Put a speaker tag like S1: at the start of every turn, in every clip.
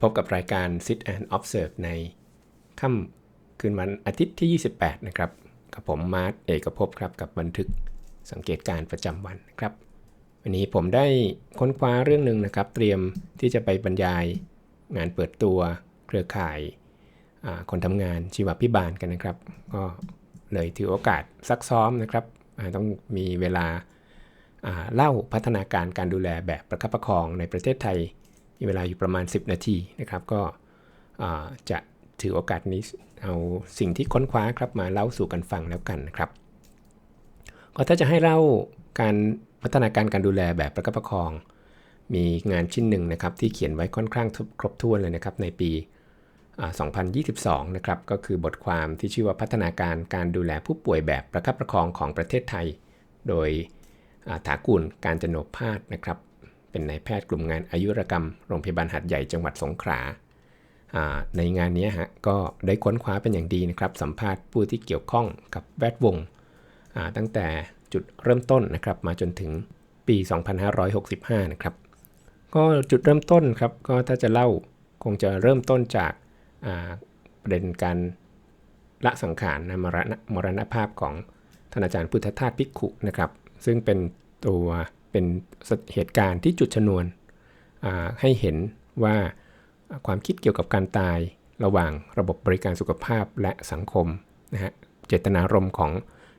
S1: พบกับรายการ Sit and Observe ในค่ำคืนวันอาทิตย์ที่ 28 นะครับ กับผมมาร์ทเอกภพครับ กับบันทึกสังเกตการประจำวันครับ วันนี้ผมได้ค้นคว้าเรื่องหนึ่งนะครับ เตรียมที่จะไปบรรยายงานเปิดตัวเครือข่ายคนทำงานชีวพิบาลกันนะครับ ก็เลยถือโอกาสซักซ้อมนะครับ ต้องมีเวลาเล่าพัฒนาการการดูแลแบบประคับประคองในประเทศไทย มีเวลาอยู่ประมาณ 10 นาทีนะครับ ก็จะถือโอกาสนี้เอาสิ่งที่ค้นคว้าครับมาเล่าสู่กันฟังแล้วกันนะครับ ก็ถ้าจะให้เล่าการพัฒนาการการดูแลแบบประคับประคอง มีงานชิ้นหนึ่งนะครับที่เขียนไว้ค่อนข้างครบถ้วนเลยนะครับในปี 2022 นะครับก็คือบทความที่ชื่อว่าพัฒนาการการดูแลผู้ป่วยแบบประคับประคองของประเทศไทย โดยถากุลการจโนพาดนะครับ เป็นนายแพทย์กลุ่มงานอายุรกรรม โรงพยาบาลหัดใหญ่จังหวัดสงขลาในงานนี้ฮะก็ได้ค้นคว้าเป็นอย่างดีนะครับ สัมภาษณ์ผู้ที่เกี่ยวข้องกับแวดวงตั้งแต่จุดเริ่มต้นนะครับมาจนถึงปี 2565 นะครับ ก็จุดเริ่มต้นครับก็ถ้าจะเล่าคงจะเริ่มต้นจากประเด็นการละสังขารนะมรณมรณภาพของท่านอาจารย์พุทธทาสพิกขุนะครับ ซึ่งเป็นตัว เป็นเหตุการณ์ที่จุดชนวนให้เห็นว่าความคิดเกี่ยวกับการตายระหว่างระบบบริการสุขภาพและสังคมนะฮะเจตนารมณ์ของ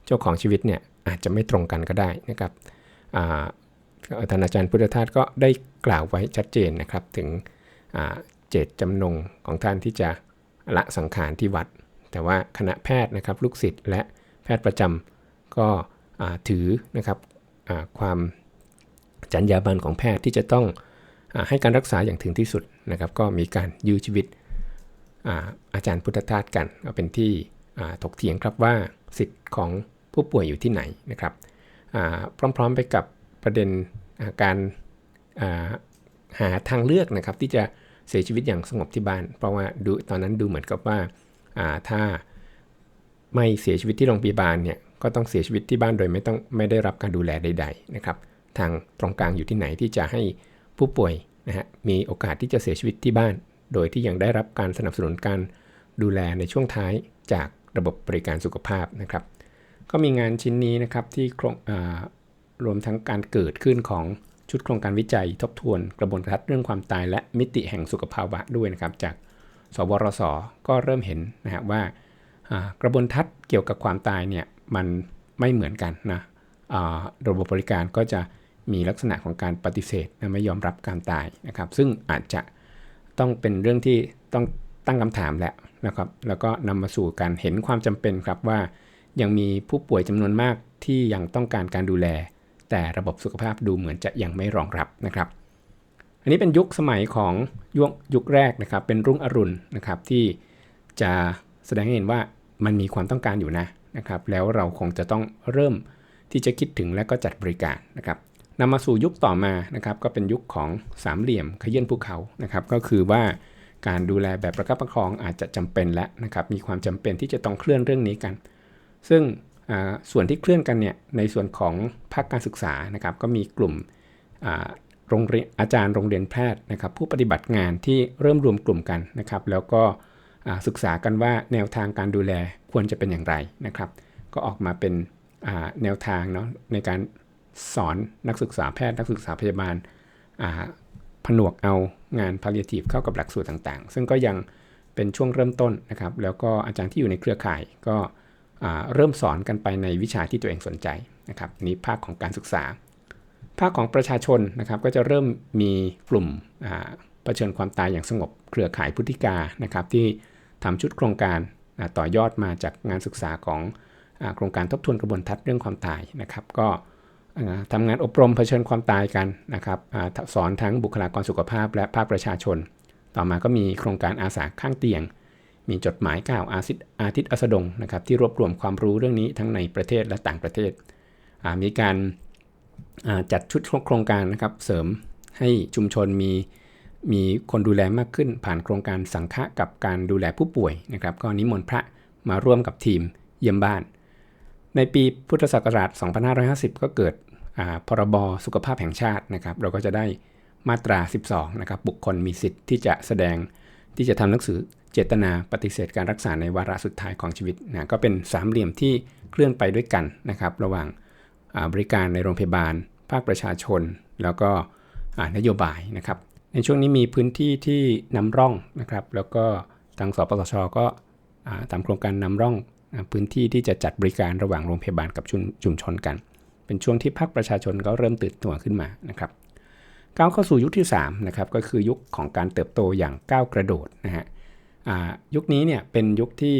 S1: เจ้าของชีวิตเนี่ยอาจจะไม่ตรงกันก็ได้นะครับท่านอาจารย์พุทธทาสก็ได้กล่าวไว้ชัดเจนนะครับถึงเจตจำนงของท่านที่จะละสังขารที่วัด แต่ว่าคณะแพทย์นะครับลูกศิษย์และแพทย์ประจำก็ถือนะครับความ จรรยาบรรณของแพทย์ที่จะต้องอให้การรักษาอย่างถึงที่สุดนะครับ ก็มีการยื้อชีวิตอาอาจารย์พุทธทาสกันก็เป็นที่ถกเถียงครับว่าสิทธิ์ของผู้ป่วยอยู่ที่ไหนนะครับพร้อมๆไปกับประเด็นการหาทางเลือกนะครับที่จะเสียชีวิตอย่างสงบที่บ้าน เพราะว่าดูตอนนั้นดูเหมือนกับว่าถ้าไม่เสียชีวิตที่โรงพยาบาลเนี่ยก็ต้องเสียชีวิตที่บ้านโดยไม่ต้องไม่ได้รับการดูแลใด ๆนะครับ ทางตรงกลางอยู่ที่ไหนที่จะให้ผู้ป่วยนะฮะมีโอกาสที่จะเสียชีวิตที่บ้าน โดยที่ยังได้รับการสนับสนุนการดูแลในช่วงท้ายจากระบบบริการสุขภาพนะครับ ก็มีงานชิ้นนี้นะครับที่รวมทั้งการเกิดขึ้นของชุดโครงการวิจัยทบทวนกระบวนการเรื่องความตาย และมิติแห่งสุขภาวะด้วยนะครับ จากสวรสก็เริ่มเห็นนะฮะว่ากระบวนทัศน์เกี่ยวกับความตายเนี่ยมันไม่เหมือนกันนะระบบบริการก็จะ มีลักษณะของการปฏิเสธนะไม่ยอมรับการตายนะครับ ซึ่งอาจจะต้องเป็นเรื่องที่ต้องตั้งคำถามแหละนะครับ แล้วก็นำมาสู่การเห็นความจำเป็นครับว่า ยังมีผู้ป่วยจำนวนมากที่ยังต้องการการดูแล แต่ระบบสุขภาพดูเหมือนจะยังไม่รองรับนะครับ อันนี้เป็นยุคสมัยของยุคยุคแรกนะครับ เป็นรุ่งอรุณนะครับที่จะแสดงให้เห็นว่ามันมีความต้องการอยู่นะนะครับ แล้วเราคงจะต้องเริ่มที่จะคิดถึงและก็จัดบริการนะครับ นำมาสู่ยุคต่อมานะครับก็เป็นยุคของสามเหลี่ยมขยื่นภูเขานะครับก็คือว่าการดูแลแบบประคับประคองอาจจะจำเป็นและนะครับมีความจำเป็นที่จะต้องเคลื่อนเรื่องนี้กัน ซึ่งส่วนที่เคลื่อนกันเนี่ยในส่วนของภาคการศึกษานะครับก็มีกลุ่มโรงเรียนอาจารย์โรงเรียนแพทย์นะครับผู้ปฏิบัติงานที่เริ่มรวมกลุ่มกันนะครับแล้วก็ศึกษากันว่าแนวทางการดูแลควรจะเป็นอย่างไรนะครับ ก็ออกมาเป็นแนวทางเนาะในการ สอนนักศึกษาแพทย์นักศึกษาพยาบาลผนวกเอางานพาเลียทีฟเข้ากับหลักสูตรต่างๆ ซึ่งก็ยังเป็นช่วงเริ่มต้นนะครับ แล้วก็อาจารย์ที่อยู่ในเครือข่ายก็เริ่มสอนกันไปในวิชาที่ตัวเองสนใจนะครับนี้ภาคของการศึกษา ภาคของประชาชนนะครับก็จะเริ่มมีกลุ่มเผชิญความตายอย่างสงบเครือข่ายพุทธิกานะครับที่ทำชุดโครงการต่อยอดมาจากงานศึกษาของโครงการทบทวนกระบวนทัศน์เรื่องความตายนะครับ ก็ ทำงานอบรมเผชิญความตายกันนะครับสอนทั้งบุคลากรสุขภาพและภาคประชาชน ต่อมาก็มีโครงการอาสาข้างเตียง มีจดหมายกล่าวอาทิตย์อาทิตย์อสดงนะครับที่รวบรวมความรู้เรื่องนี้ทั้งในประเทศและต่างประเทศ มีการจัดชุดโครงการนะครับเสริมให้ชุมชนมีมีคนดูแลมากขึ้น ผ่านโครงการสังฆะกับการดูแลผู้ป่วยนะครับก็นิมนต์พระมาร่วมกับทีมเยี่ยมบ้าน ในปีพุทธศักราช 2550 ก็เกิด พรบสุขภาพแห่งชาตินะครับ เราก็จะได้มาตรา 12 นะครับ บุคคลมีสิทธิ์ที่จะแสดงที่จะทำหนังสือเจตนาปฏิเสธการรักษาในวาระสุดท้ายของชีวิตนะก็เป็นสามเหลี่ยมที่เคลื่อนไปด้วยกันนะครับ ระหว่างบริการในโรงพยาบาล ภาคประชาชน แล้วก็นโยบายนะครับ ในช่วงนี้มีพื้นที่ที่นำร่องนะครับ แล้วก็ทางสปสชก็ตามโครงการนำร่องพื้นที่ที่จะจัดบริการระหว่างโรงพยาบาลกับชุมชนกัน เป็นช่วงที่ภาคประชาชนก็เริ่มตื่นตัวขึ้นมานะครับก้าวเข้าสู่ยุคที่3นะครับก็คือยุคของการเติบโตอย่างก้าวกระโดดนะฮะยุคนี้เนี่ยเป็นยุคที่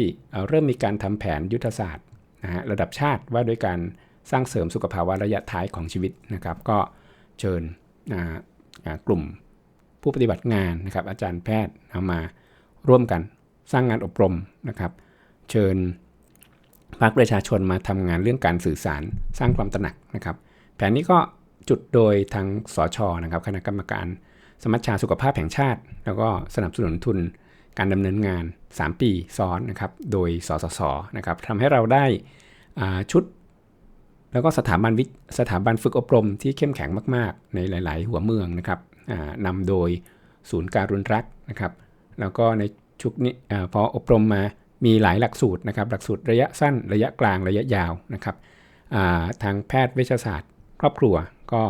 S1: เริ่มมีการทำแผนยุทธศาสตร์นะฮะระดับชาติว่าด้วยการสร้างเสริมสุขภาวะระยะท้ายของชีวิตนะครับ ก็เชิญกลุ่มผู้ปฏิบัติงานนะครับอาจารย์แพทย์เอามาร่วมกันสร้างงานอบรมนะครับ เชิญ ภาคประชาชนมาทำงานเรื่องการสื่อสารสร้างความตระหนักนะครับ แผนนี้ก็จุดโดยทางสชนะครับคณะกรรมการ สมัชชาสุขภาพแห่งชาติ แล้วก็สนับสนุนทุนการดำเนินงาน 3 ปีซ้อนนะครับโดยสสสนะครับทำให้เราได้ชุด แล้วก็สถาบันวิสถาบันฝึกอบรมที่เข้มแข็งมาก ๆ ในหลาย ๆ หัวเมืองนะครับนำโดยศูนย์การุณรักนะครับ แล้วก็ในชุดนี้อพออบรมมา มีหลายหลักสูตรนะครับหลักสูตรระยะสั้นระยะกลางระยะยาวนะครับทางแพทย์เวชศาสตร์ ครอบครัวก็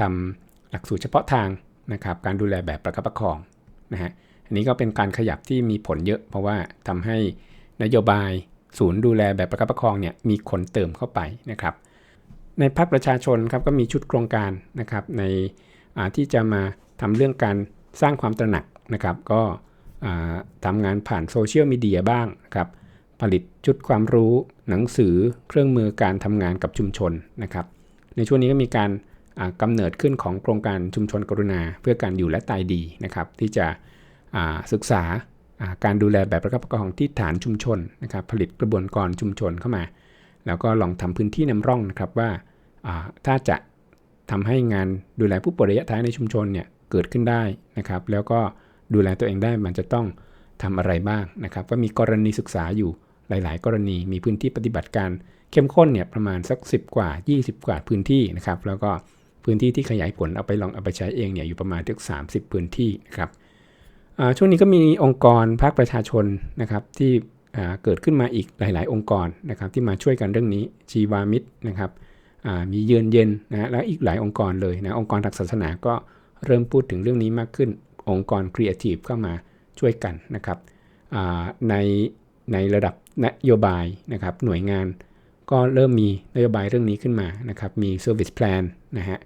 S1: ทำหลักสูตรเฉพาะทางนะครับการดูแลแบบประคับประคองนะฮะอันนี้ก็เป็นการขยับที่มีผลเยอะ เพราะว่าทำให้นโยบายศูนย์ดูแลแบบประคับประคองเนี่ยมีคนเติมเข้าไปนะครับ ในภาคประชาชนครับก็มีชุดโครงการนะครับในที่จะมาทำเรื่องการสร้างความตระหนักนะครับ ก็ ทำงานผ่านโซเชียลมีเดียบ้างครับผลิตชุดความรู้หนังสือเครื่องมือการทำงานกับชุมชนนะครับ ในช่วงนี้ก็มีการกำเนิดขึ้นของโครงการชุมชนกรุณา เพื่อการอยู่และตายดีนะครับ ที่จะศึกษาการดูแลแบบประคับประคองที่ฐานชุมชนนะครับ ผลิตกระบวนการชุมชนเข้ามา แล้วก็ลองทำพื้นที่นำร่องนะครับว่าถ้าจะทำให้งานดูแลผู้ป่วยระยะท้ายในชุมชนเนี่ยเกิดขึ้นได้นะครับ แล้วก็ ดูแลตัวเองได้มันจะต้องทำอะไรบ้างนะครับ ก็มีกรณีศึกษาอยู่หลาย ๆ กรณีมีพื้นที่ปฏิบัติการเข้มข้นเนี่ยประมาณสัก 10 กว่า 20 กว่าพื้นที่นะครับ แล้วก็พื้นที่ที่ขยายผลเอาไปลองเอาไปใช้เองเนี่ยอยู่ประมาณถึง30 พื้นที่นะครับช่วงนี้ก็มีองค์กรภาคประชาชนนะครับที่เกิดขึ้นมาอีกหลาย ๆ องค์กรนะครับที่มาช่วยกันเรื่องนี้ชีวามิตรนะครับมีเยือนเย็นนะแล้วอีกหลายองค์กรเลยนะองค์กรทางศาสนาก็เริ่มพูดถึงเรื่องนี้มากขึ้น องค์กรครีเอทีฟเข้ามาช่วยกันนะครับในในระดับนโยบายนะครับหน่วยงานก็เริ่มมีนโยบายเรื่องนี้ขึ้นมานะครับมี Service Plan นะฮะ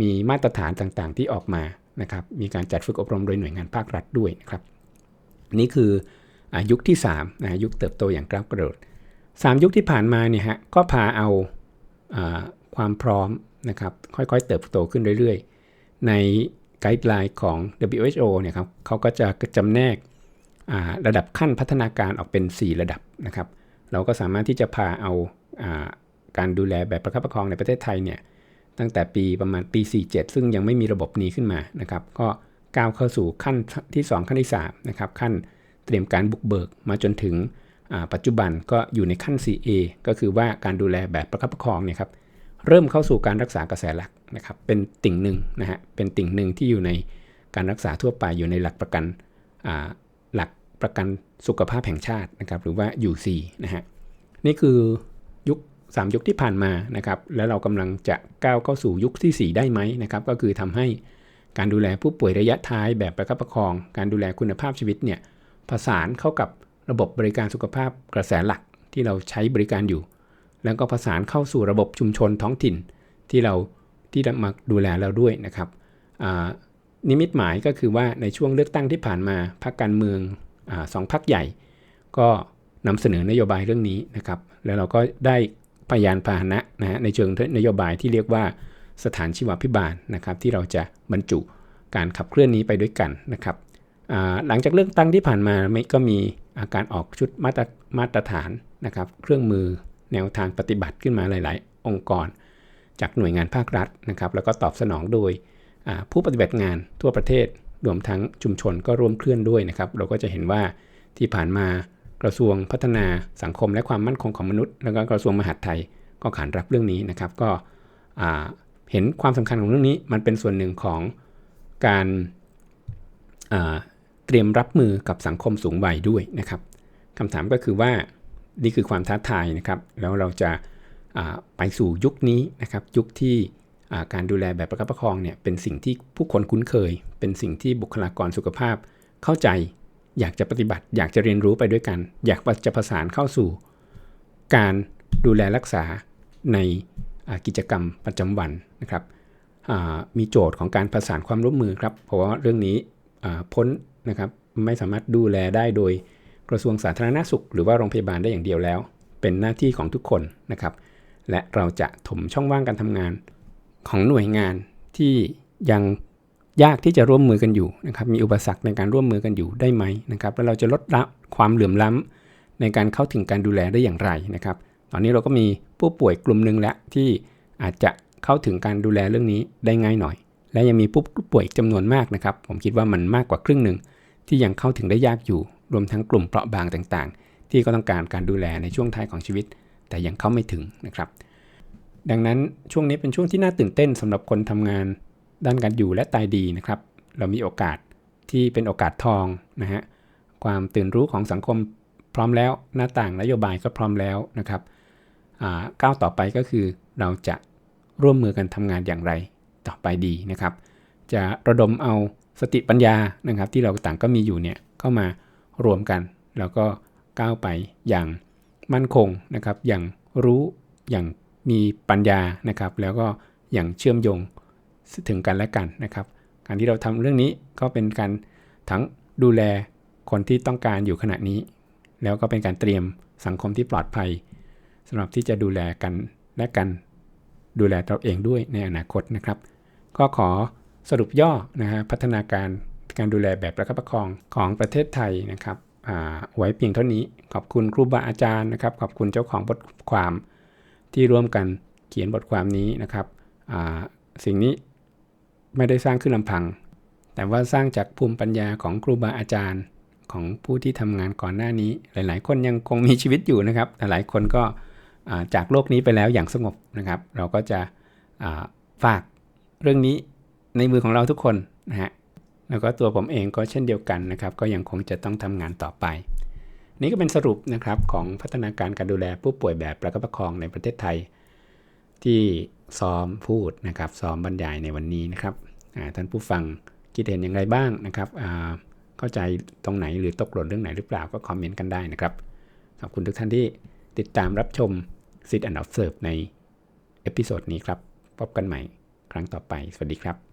S1: มีมาตรฐานต่างๆที่ออกมานะครับมีการจัดฝึกอบรมโดยหน่วยงานภาครัฐด้วยนะครับนี่คืออยุคที่3นะยุคเติบโตอย่างก้าวกระโดด 3 ยุคที่ผ่านมาเนี่ยฮะก็พาเอาความพร้อมนะครับค่อยๆ เติบโตขึ้นเรื่อยๆ ใน ไกด์ไลน์ของ WHO เนี่ยครับเขาก็จะจำแนกระดับขั้นพัฒนาการออกเป็น 4 ระดับนะครับ เราก็สามารถที่จะพาเอาาการดูแลแบบประคับประคองในประเทศไทยเนี่ยตั้งแต่ปีประมาณปี 47 ซึ่งยังไม่มีระบบนี้ขึ้นมานะครับก็ก้าวเข้าสู่ขั้นที่ 2 ขั้นที่3นะครับขั้นเตรียมการบุกเบิกมาจนถึงปัจจุบันก็อยู่ในขั้น 4A ก็คือว่าการดูแลแบบประคับประคองเนี่ยครับเริ่มเข้าสู่การรักษากระแสหลัก นะครับเป็นติ่งหนึ่งนะฮะเป็นติ่งหนึ่งที่อยู่ในการรักษาทั่วไปอยู่ในหลักประกันหลักประกันสุขภาพแห่งชาตินะครับหรือว่า UC นะฮะนี่คือยุค 3 ยุคที่ผ่านมานะครับแล้วเรากำลังจะก้าวเข้าสู่ยุคที่ 4 ได้ไหมนะครับก็คือทำให้การดูแลผู้ป่วยระยะท้ายแบบประคับประคอง การดูแลคุณภาพชีวิตเนี่ยผสานเข้ากับระบบบริการสุขภาพกระแสหลักที่เราใช้บริการอยู่ แล้วก็ประสานเข้าสู่ระบบชุมชนท้องถิ่นที่เรา ที่มาดูแลเราด้วยนะครับนิมิตหมายก็คือว่าในช่วงเลือกตั้งที่ผ่านมาพรรคการเมืองอสองพรรคใหญ่ ก็นำเสนอนโยบายเรื่องนี้นะครับ แล้วเราก็ได้พยานพาหนะนะฮะในเชิงนโยบายที่เรียกว่าสถานชีวพิบาลนะครับ ที่เราจะบรรจุการขับเคลื่อนนี้ไปด้วยกันนะครับหลังจากเลือกตั้งที่ผ่านมาก็มีอาการออกชุดมาตรมาตรฐานนะครับ เครื่องมือแนวทางปฏิบัติขึ้นมาหลาย ๆ องค์กร จากหน่วยงานภาครัฐนะครับ แล้วก็ตอบสนองโดยผู้ปฏิบัติงานทั่วประเทศ รวมทั้งชุมชนก็ร่วมเคลื่อนด้วยนะครับ เราก็จะเห็นว่าที่ผ่านมากระทรวงพัฒนาสังคมและความมั่นคงของมนุษย์ แล้วก็กระทรวงมหาดไทยก็ขานรับเรื่องนี้นะครับ ก็เห็นความสำคัญของเรื่องนี้มันเป็นส่วนหนึ่งของการเตรียมรับมือกับสังคมสูงวัยด้วยนะครับคำถามก็คือว่านี่คือความท้าทายนะครับ แล้วเราจะ ไปสู่ยุคนี้นะครับยุคที่การดูแลแบบประคับประคองเนี่ยเป็นสิ่งที่ผู้คนคุ้นเคย เป็นสิ่งที่บุคลากรสุขภาพเข้าใจ อยากจะปฏิบัติ อยากจะเรียนรู้ไปด้วยกัน อยากจะประสานเข้าสู่ การดูแลรักษาในกิจกรรมประจำวันนะครับมีโจทย์ของการประสานความร่วมมือครับเพราะว่าเรื่องนี้พ้นนะครับไม่สามารถดูแลได้โดยกระทรวงสาธารณสุข หรือว่าโรงพยาบาลได้อย่างเดียวแล้ว เป็นหน้าที่ของทุกคนนะครับ และเราจะถมช่องว่างการทำงาน ของหน่วยงานที่ยังยากที่จะร่วมมือกันอยู่นะครับมีอุปสรรคในการร่วมมือกันอยู่ได้ไหมนะครับแล้วเราจะลดละความเหลื่อมล้ำในการเข้าถึงการดูแลได้อย่างไรนะครับ ตอนนี้เราก็มีผู้ป่วยกลุ่มหนึ่งแล้วที่อาจจะเข้าถึงการดูแลเรื่องนี้ได้ง่ายหน่อย และยังมีผู้ป่วยจำนวนมากนะครับ ผมคิดว่ามันมากกว่าครึ่งหนึ่งที่ยังเข้าถึงได้ยากอยู่ รวมทั้งกลุ่มเปราะบางต่างๆ ที่ก็ต้องการการดูแลในช่วงท้ายของชีวิต แต่ยังเข้าไม่ถึงนะครับ ดังนั้นช่วงนี้เป็นช่วงที่น่าตื่นเต้นสำหรับคนทำงานด้านการอยู่และตายดีนะครับ เรามีโอกาสที่เป็นโอกาสทองนะฮะความตื่นรู้ของสังคมพร้อมแล้วหน้าต่างนโยบายก็พร้อมแล้วนะครับก้าวต่อไปก็คือเราจะร่วมมือกันทำงานอย่างไรต่อไปดีนะครับ จะระดมเอาสติปัญญานะครับ ที่เราต่างก็มีอยู่เนี่ยเข้ามารวมกัน แล้วก็ก้าวไปอย่าง มั่นคงนะครับ อย่างรู้อย่างมีปัญญานะครับ แล้วก็อย่างเชื่อมโยงถึงกันและกันนะครับ การที่เราทำเรื่องนี้ก็เป็นการทั้งดูแลคนที่ต้องการอยู่ขณะนี้ แล้วก็เป็นการเตรียมสังคมที่ปลอดภัยสำหรับที่จะดูแลกันและกัน ดูแลตัวเองด้วยในอนาคตนะครับ ก็ขอสรุปย่อนะฮะพัฒนาการการดูแลแบบประคับประคองของประเทศไทยนะครับ ไว้เพียงเท่านี้ ขอบคุณครูบาอาจารย์นะครับ ขอบคุณเจ้าของบทความที่ร่วมกันเขียนบทความนี้นะครับ สิ่งนี้ไม่ได้สร้างขึ้นลำพัง แต่ว่าสร้างจากภูมิปัญญาของครูบาอาจารย์ของผู้ที่ทำงานก่อนหน้านี้ หลาย ๆ คนยังคงมีชีวิตอยู่นะครับ แต่หลายคนก็จากโลกนี้ไปแล้วอย่างสงบนะครับ เราก็จะฝากเรื่องนี้ในมือของเราทุกคนนะฮะ แล้วก็ตัวผมเองก็เช่นเดียวกันนะครับก็ยังคงจะต้องทำงานต่อไป นี่ก็เป็นสรุปนะครับของพัฒนาการการดูแลผู้ป่วยแบบประคับประคองในประเทศไทย ที่ซ้อมพูดนะครับซ้อมบรรยายในวันนี้นะครับท่านผู้ฟังคิดเห็นอย่างไรบ้างนะครับเข้าใจตรงไหนหรือตกหล่นเรื่องไหนหรือเปล่าก็คอมเมนต์กันได้นะครับขอบคุณทุกท่านที่ติดตามรับชม Sit and Observe ในเอพิโซดนี้ครับ พบกันใหม่ครั้งต่อไป สวัสดีครับ